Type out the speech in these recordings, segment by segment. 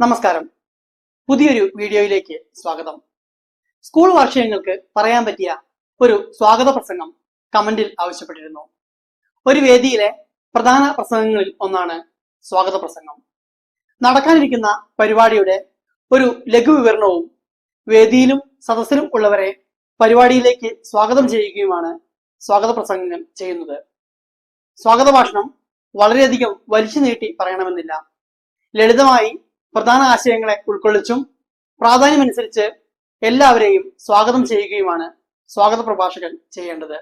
നമസ്കാരം. പുതിയൊരു വീഡിയോയിലേക്ക് സ്വാഗതം. സ്കൂൾ വാർഷികങ്ങൾക്ക് പറയാൻ പറ്റിയ ഒരു സ്വാഗത പ്രസംഗം കമന്റിൽ ആവശ്യപ്പെട്ടിരുന്നു. ഒരു വേദിയിലെ പ്രധാന പ്രസംഗങ്ങളിൽ ഒന്നാണ് സ്വാഗത പ്രസംഗം. നടക്കാനിരിക്കുന്ന പരിപാടിയുടെ ഒരു ലഘു വിവരണവും വേദിയിലും സദസ്സിലും ഉള്ളവരെ പരിപാടിയിലേക്ക് സ്വാഗതം ചെയ്യുകയുമാണ് സ്വാഗത പ്രസംഗങ്ങൾ ചെയ്യുന്നത്. സ്വാഗത ഭാഷണം വളരെയധികം വലിച്ചു നീട്ടി പറയണമെന്നില്ല. ലളിതമായി പ്രധാന ആശയങ്ങളെ ഉൾക്കൊള്ളിച്ചും പ്രാധാന്യമനുസരിച്ച് എല്ലാവരെയും സ്വാഗതം ചെയ്യുകയുമാണ് സ്വാഗത പ്രഭാഷകൻ ചെയ്യേണ്ടത്.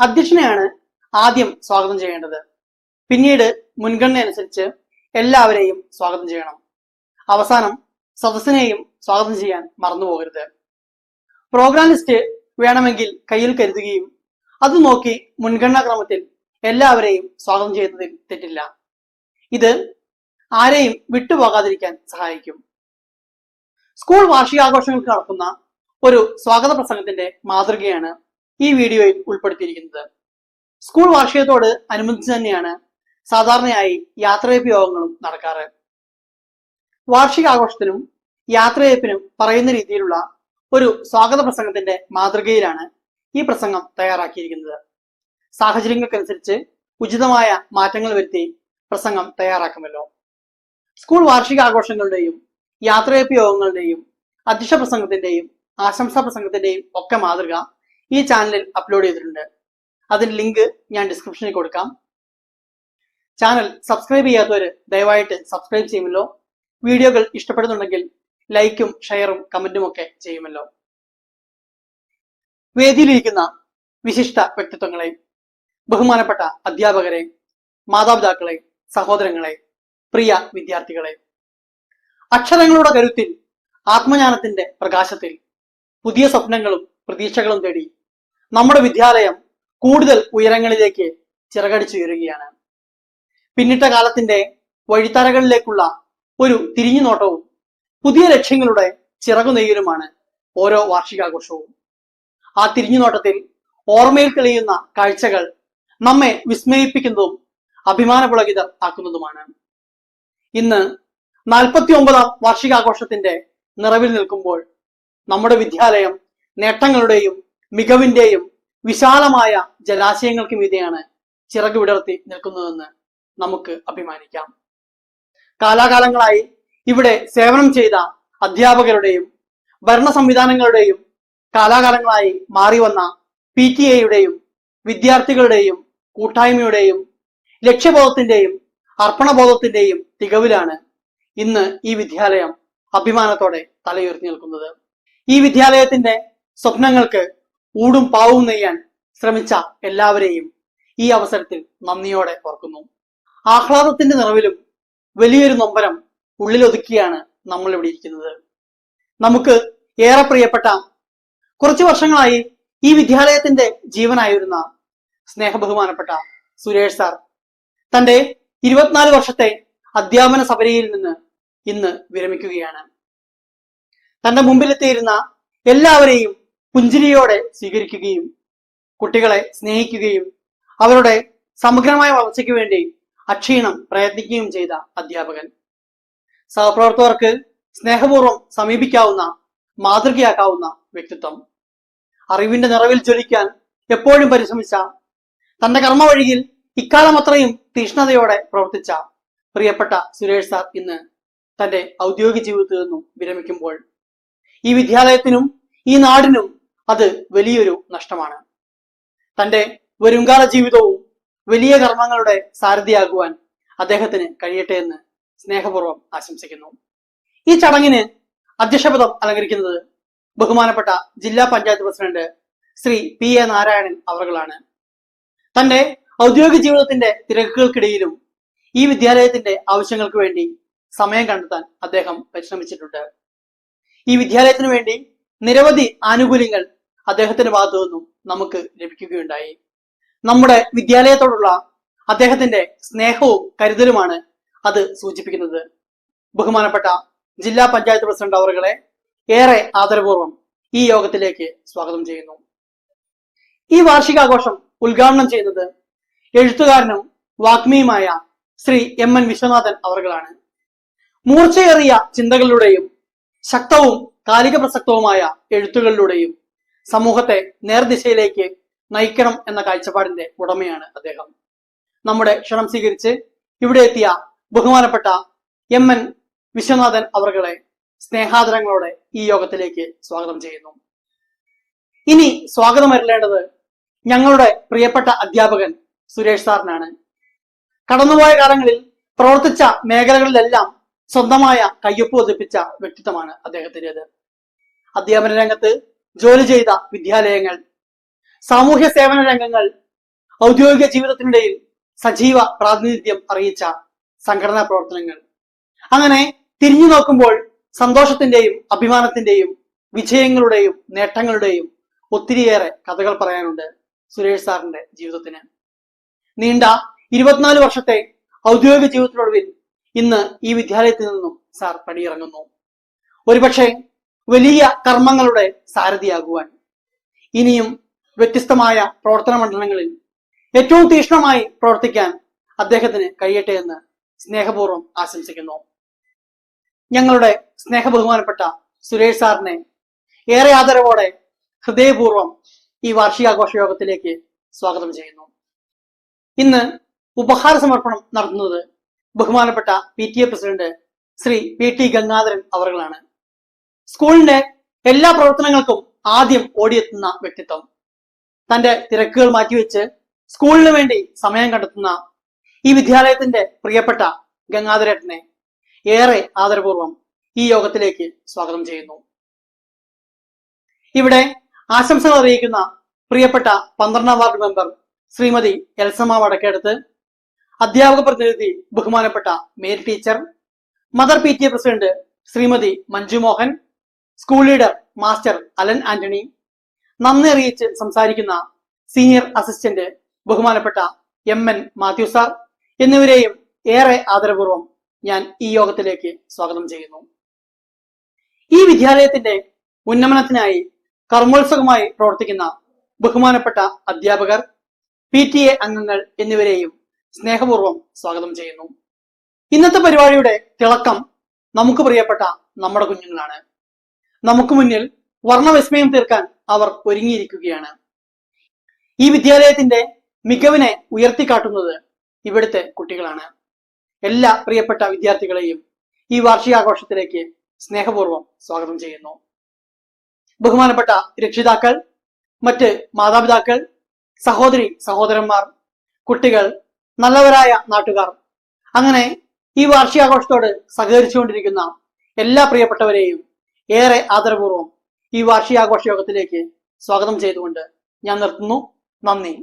അധ്യക്ഷനെയാണ് ആദ്യം സ്വാഗതം ചെയ്യേണ്ടത്. പിന്നീട് മുൻഗണന അനുസരിച്ച് എല്ലാവരെയും സ്വാഗതം ചെയ്യണം. അവസാനം സദസ്സിനെയും സ്വാഗതം ചെയ്യാൻ മറന്നുപോകരുത് പ്രോഗ്രാം ലിസ്റ്റ് വേണമെങ്കിൽ കയ്യിൽ കരുതുകയും അത് നോക്കി മുൻഗണനാക്രമത്തിൽ എല്ലാവരെയും സ്വാഗതം ചെയ്യുന്നതിൽ തെറ്റില്ല. ഇത് ആരെയും വിട്ടുപോകാതിരിക്കാൻ സഹായിക്കും. സ്കൂൾ വാർഷികാഘോഷങ്ങൾക്ക് നടക്കുന്ന ഒരു സ്വാഗത പ്രസംഗത്തിന്റെ മാതൃകയാണ് ഈ വീഡിയോയിൽ ഉൾപ്പെടുത്തിയിരിക്കുന്നത്. സ്കൂൾ വാർഷികത്തോട് അനുബന്ധിച്ച് തന്നെയാണ് സാധാരണയായി യാത്രയപ്പ് യോഗങ്ങളും നടക്കാറ്. വാർഷികാഘോഷത്തിനും യാത്രയപ്പിനും പറയുന്ന രീതിയിലുള്ള ഒരു സ്വാഗത പ്രസംഗത്തിന്റെ മാതൃകയിലാണ് ഈ പ്രസംഗം തയ്യാറാക്കിയിരിക്കുന്നത്. സാഹചര്യങ്ങൾക്കനുസരിച്ച് ഉചിതമായ മാറ്റങ്ങൾ വരുത്തി പ്രസംഗം തയ്യാറാക്കുമല്ലോ. സ്കൂൾ വാർഷികാഘോഷങ്ങളുടെയും യാത്രയപ്പ് യോഗങ്ങളുടെയും അധ്യക്ഷ പ്രസംഗത്തിന്റെയും ആശംസാ പ്രസംഗത്തിന്റെയും ഒക്കെ മാതൃക ഈ ചാനലിൽ അപ്ലോഡ് ചെയ്തിട്ടുണ്ട്. അതിന്റെ ലിങ്ക് ഞാൻ ഡിസ്ക്രിപ്ഷനിൽ കൊടുക്കാം. ചാനൽ സബ്സ്ക്രൈബ് ചെയ്യാത്തവർ ദയവായിട്ട് സബ്സ്ക്രൈബ് ചെയ്യുമല്ലോ. വീഡിയോകൾ ഇഷ്ടപ്പെടുന്നുണ്ടെങ്കിൽ ലൈക്കും ഷെയറും കമന്റും ഒക്കെ ചെയ്യുമല്ലോ. വേദിയിലിരിക്കുന്ന വിശിഷ്ട വ്യക്തിത്വങ്ങളെ ബഹുമാനപ്പെട്ട അധ്യാപകരെ മാതാപിതാക്കളെ സഹോദരങ്ങളെ പ്രിയ വിദ്യാർത്ഥികളെ അക്ഷരങ്ങളുടെ കരുത്തിൽ ആത്മജ്ഞാനത്തിന്റെ പ്രകാശത്തിൽ പുതിയ സ്വപ്നങ്ങളും പ്രതീക്ഷകളും തേടി നമ്മുടെ വിദ്യാലയം കൂടുതൽ ഉയരങ്ങളിലേക്ക് ചിറകടിച്ചുയരുകയാണ് പിന്നിട്ട കാലത്തിന്റെ വഴിത്തറകളിലേക്കുള്ള ഒരു തിരിഞ്ഞു നോട്ടവും പുതിയ ലക്ഷ്യങ്ങളുടെ ചിറകുനെയ്യലുമാണ് ഓരോ വാർഷികാഘോഷവും. ആ തിരിഞ്ഞു നോട്ടത്തിൽ ഓർമ്മയിൽ തെളിയുന്ന കാഴ്ചകൾ നമ്മെ വിസ്മയിപ്പിക്കുന്നതും അഭിമാനപുളകിതർ ആക്കുന്നതുമാണ്. ഇന്ന് നാൽപ്പത്തി ഒമ്പതാം വാർഷികാഘോഷത്തിന്റെ നിറവിൽ നിൽക്കുമ്പോൾ നമ്മുടെ വിദ്യാലയം നേട്ടങ്ങളുടെയും മികവിന്റെയും വിശാലമായ ജലാശയങ്ങൾക്ക് മീതെയാണ് ചിറക് വിടർത്തി നിൽക്കുന്നതെന്ന് നമുക്ക് അഭിമാനിക്കാം. കാലാകാലങ്ങളായി ഇവിടെ സേവനം ചെയ്ത അധ്യാപകരുടെയും ഭരണ സംവിധാനങ്ങളുടെയും കാലാകാലങ്ങളായി മാറി വന്ന പി ടി എയുടെയും വിദ്യാർത്ഥികളുടെയും കൂട്ടായ്മയുടെയും ലക്ഷ്യബോധത്തിന്റെയും അർപ്പണബോധത്തിന്റെയും തികവിലാണ് ഇന്ന് ഈ വിദ്യാലയം അഭിമാനത്തോടെ തലയുയർത്തി നിൽക്കുന്നത്. ഈ വിദ്യാലയത്തിന്റെ സ്വപ്നങ്ങൾക്ക് ഊടും പാവും നെയ്യാൻ ശ്രമിച്ച എല്ലാവരെയും ഈ അവസരത്തിൽ നന്ദിയോടെ ഓർക്കുന്നു. ആഹ്ലാദത്തിന്റെ നിറവിലും വലിയൊരു നൊമ്പരം ഉള്ളിലൊതുക്കിയാണ് നമ്മൾ ഇവിടെ ഇരിക്കുന്നത്. നമുക്ക് ഏറെ പ്രിയപ്പെട്ട കുറച്ചു വർഷങ്ങളായി ഈ വിദ്യാലയത്തിന്റെ ജീവനായിരുന്ന സ്നേഹബഹുമാനപ്പെട്ട സുരേഷ് സാർ തന്റെ ഇരുപത്തിനാല് വർഷത്തെ അധ്യാപന സബരിയിൽ നിന്ന് ഇന്ന് വിരമിക്കുകയാണ്. തന്റെ മുമ്പിലെത്തിയിരുന്ന എല്ലാവരെയും പുഞ്ചിരിയോടെ സ്വീകരിക്കുകയും കുട്ടികളെ സ്നേഹിക്കുകയും അവരുടെ സമഗ്രമായ വളർച്ചയ്ക്ക് വേണ്ടി അക്ഷീണം പ്രയത്നിക്കുകയും ചെയ്ത അധ്യാപകൻ. സഹപ്രവർത്തകർക്ക് സ്നേഹപൂർവം സമീപിക്കാവുന്ന മാതൃകയാക്കാവുന്ന വ്യക്തിത്വം. അറിവിന്റെ നിറവിൽ ജ്വലിക്കാൻ എപ്പോഴും പരിശ്രമിച്ച തന്റെ കർമ്മ വഴിയിൽ ഇക്കാലം അത്രയും തീഷ്ണതയോടെ പ്രവർത്തിച്ച പ്രിയപ്പെട്ട സുരേഷ് സാർ ഇന്ന് തന്റെ ഔദ്യോഗിക ജീവിതത്തിൽ നിന്നും വിരമിക്കുമ്പോൾ ഈ വിദ്യാലയത്തിനും ഈ നാടിനും അത് വലിയൊരു നഷ്ടമാണ്. തന്റെ വരുംകാല ജീവിതവും വലിയ കർമ്മങ്ങളുടെ സാരഥിയാകുവാൻ അദ്ദേഹത്തിന് കഴിയട്ടെ എന്ന് സ്നേഹപൂർവം ആശംസിക്കുന്നു. ഈ ചടങ്ങിന് അധ്യക്ഷപദം അലങ്കരിക്കുന്നത് ബഹുമാനപ്പെട്ട ജില്ലാ panchayat president Shri P A Narayanan അവറുകളാണ്. തന്റെ ഔദ്യോഗിക ജീവിതത്തിന്റെ തിരക്കുകൾക്കിടയിലും ഈ വിദ്യാലയത്തിന്റെ ആവശ്യങ്ങൾക്ക് വേണ്ടി സമയം കണ്ടെത്താൻ അദ്ദേഹം പരിശ്രമിച്ചിട്ടുണ്ട്. ഈ വിദ്യാലയത്തിന് വേണ്ടി നിരവധി ആനുകൂല്യങ്ങൾ അദ്ദേഹത്തിന്റെ ഭാഗത്തു നിന്നും നമുക്ക് ലഭിക്കുകയുണ്ടായി. നമ്മുടെ വിദ്യാലയത്തോടുള്ള അദ്ദേഹത്തിന്റെ സ്നേഹവും കരുതലുമാണ് അത് സൂചിപ്പിക്കുന്നത്. ബഹുമാനപ്പെട്ട ജില്ലാ പഞ്ചായത്ത് പ്രസിഡന്റ് അവറുകളെ ഏറെ ആദരപൂർവം ഈ യോഗത്തിലേക്ക് സ്വാഗതം ചെയ്യുന്നു. ഈ വാർഷികാഘോഷം ഉദ്ഘാടനം ചെയ്യുന്നത് എഴുത്തുകാരനും വാഗ്മിയുമായ ശ്രീ എം എൻ വിശ്വനാഥൻ അവർകളാണ് മൂർച്ചയേറിയ ചിന്തകളിലൂടെയും ശക്തവും കാലിക പ്രസക്തവുമായ എഴുത്തുകളിലൂടെയും സമൂഹത്തെ നേർദിശയിലേക്ക് നയിക്കണം എന്ന കാഴ്ചപ്പാടിന്റെ ഉടമയാണ് അദ്ദേഹം. നമ്മുടെ ക്ഷണം സ്വീകരിച്ച് ഇവിടെ എത്തിയ ബഹുമാനപ്പെട്ട എം എൻ വിശ്വനാഥൻ അവർകളെ സ്നേഹാദരങ്ങളോടെ ഈ യോഗത്തിലേക്ക് സ്വാഗതം ചെയ്യുന്നു. ഇനി സ്വാഗതം വരേണ്ടത് ഞങ്ങളുടെ പ്രിയപ്പെട്ട അധ്യാപകൻ സുരേഷ് സാറിനാണ്. കടന്നുപോയ കാലങ്ങളിൽ പ്രവർത്തിച്ച മേഖലകളിലെല്ലാം സ്വന്തമായ കയ്യൊപ്പ് പതിപ്പിച്ച വ്യക്തിത്വമാണ് അദ്ദേഹത്തിന്റെത്. അധ്യാപന രംഗത്ത് ജോലി ചെയ്ത വിദ്യാലയങ്ങൾ സാമൂഹ്യ സേവന രംഗങ്ങൾ ഔദ്യോഗിക ജീവിതത്തിനിടയിൽ സജീവ പ്രാതിനിധ്യം അറിയിച്ച സംഘടനാ പ്രവർത്തനങ്ങൾ. അങ്ങനെ തിരിഞ്ഞു നോക്കുമ്പോൾ സന്തോഷത്തിന്റെയും അഭിമാനത്തിന്റെയും വിജയങ്ങളുടെയും നേട്ടങ്ങളുടെയും ഒത്തിരിയേറെ കഥകൾ പറയാനുണ്ട് സുരേഷ് സാറിന്റെ ജീവിതത്തിന്. നീണ്ട ഇരുപത്തിനാല് വർഷത്തെ ഔദ്യോഗിക ജീവിതത്തിനൊടുവിൽ ഇന്ന് ഈ വിദ്യാലയത്തിൽ നിന്നും സാർ പടിയിറങ്ങുന്നു. ഒരുപക്ഷെ വലിയ കർമ്മങ്ങളുടെ സാരഥിയാകുവാൻ. ഇനിയും വ്യത്യസ്തമായ പ്രവർത്തന മണ്ഡലങ്ങളിൽ ഏറ്റവും തീക്ഷ്ണമായി പ്രവർത്തിക്കാൻ അദ്ദേഹത്തിന് കഴിയട്ടെ എന്ന് സ്നേഹപൂർവം ആശംസിക്കുന്നു. ഞങ്ങളുടെ സ്നേഹബഹുമാനപ്പെട്ട സുരേഷ് സാറിനെ ഏറെ ആദരവോടെ ഹൃദയപൂർവം ഈ വാർഷികാഘോഷ യോഗത്തിലേക്ക് സ്വാഗതം ചെയ്യുന്നു. ഇന്ന് ഉപഹാര സമർപ്പണം നടത്തുന്നത് ബഹുമാനപ്പെട്ട P T A president Shri P T Gangadharan അവറുകളാണ്. സ്കൂളിന്റെ എല്ലാ പ്രവർത്തനങ്ങൾക്കും ആദ്യം ഓടിയെത്തുന്ന വ്യക്തിത്വം. തന്റെ തിരക്കുകൾ മാറ്റിവെച്ച് സ്കൂളിന് വേണ്ടി സമയം കണ്ടെത്തുന്ന ഈ വിദ്യാലയത്തിന്റെ പ്രിയപ്പെട്ട ഗംഗാധരേട്ടനെ ഏറെ ആദരപൂർവം ഈ യോഗത്തിലേക്ക് സ്വാഗതം ചെയ്യുന്നു. ഇവിടെ ആശംസകൾ അറിയിക്കുന്ന പ്രിയപ്പെട്ട പന്ത്രണ്ടാം വാർഡ് മെമ്പർ ശ്രീമതി എൽസമ്മ വടക്കേടത്ത് അധ്യാപക പ്രതിനിധി ബഹുമാനപ്പെട്ട Mary teacher mother P T A president Shrimati Manju Mohan school leader master Alan Antony നന്ദി അറിയിച്ച് സംസാരിക്കുന്ന സീനിയർ അസിസ്റ്റന്റ് ബഹുമാനപ്പെട്ട എം എൻ മാത്യു സാർ എന്നിവരെയും ഏറെ ആദരപൂർവം ഞാൻ ഈ യോഗത്തിലേക്ക് സ്വാഗതം ചെയ്യുന്നു. ഈ വിദ്യാലയത്തിന്റെ ഉന്നമനത്തിനായി കർമ്മോത്സുകമായി പ്രവർത്തിക്കുന്ന ബഹുമാനപ്പെട്ട അധ്യാപകർ പി ടി എ അംഗങ്ങൾ എന്നിവരെയും സ്നേഹപൂർവം സ്വാഗതം ചെയ്യുന്നു. ഇന്നത്തെ പരിപാടിയുടെ തിളക്കം നമുക്ക് പ്രിയപ്പെട്ട നമ്മുടെ കുഞ്ഞുങ്ങളാണ്. നമുക്ക് മുന്നിൽ വർണവിസ്മയം തീർക്കാൻ അവർ ഒരുങ്ങിയിരിക്കുകയാണ്. ഈ വിദ്യാലയത്തിന്റെ മികവിനെ ഉയർത്തിക്കാട്ടുന്നത് ഇവിടുത്തെ കുട്ടികളാണ്. എല്ലാ പ്രിയപ്പെട്ട വിദ്യാർത്ഥികളെയും ഈ വാർഷികാഘോഷത്തിലേക്ക് സ്നേഹപൂർവം സ്വാഗതം ചെയ്യുന്നു. ബഹുമാനപ്പെട്ട രക്ഷിതാക്കൾ മറ്റ് മാതാപിതാക്കൾ സഹോദരി സഹോദരന്മാർ കുട്ടികൾ നല്ലവരായ നാട്ടുകാർ. അങ്ങനെ ഈ വാർഷികാഘോഷത്തോട് സഹകരിച്ചുകൊണ്ടിരിക്കുന്ന എല്ലാ പ്രിയപ്പെട്ടവരെയും ഏറെ ആദരപൂർവം ഈ വാർഷികാഘോഷ യോഗത്തിലേക്ക് സ്വാഗതം ചെയ്തുകൊണ്ട് ഞാൻ നിർത്തുന്നു. നന്ദി.